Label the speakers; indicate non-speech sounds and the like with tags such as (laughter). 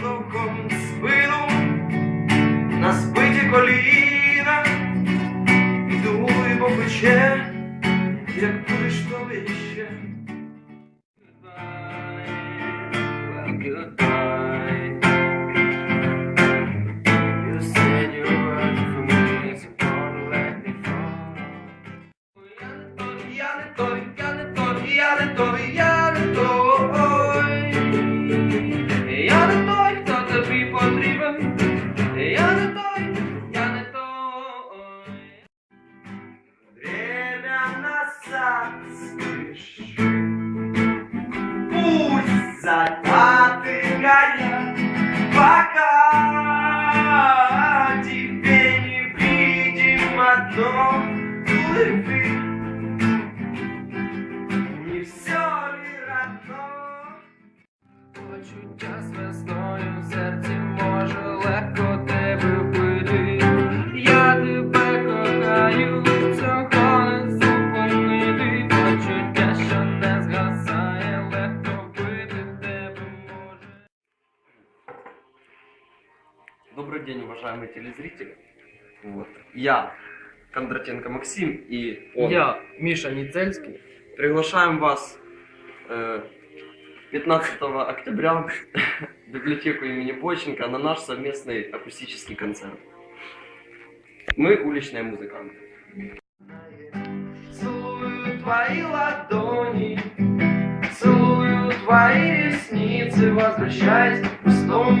Speaker 1: поштовхом спину на збиті коліна, іду і по пече, як будеш тобі ще. Well, goodbye. You said you were for me, so don't let me fall. Я не той, я не той, я не той, я спишь. Пусть закаты горят, пока тебе не видим одно улыбки. Все ли з весною в
Speaker 2: Добрый день, уважаемые телезрители. Вот. Я, Кондратенко Максим, и он.
Speaker 3: Я, Миша Ницельский.
Speaker 2: Приглашаем вас э, 15 октября в (laughs) библиотеку имени Бойченко на наш совместный акустический концерт. Мы уличные музыканты.
Speaker 1: Целую твои ладони, целую твои ресницы, возвращаясь в пустом вагоне.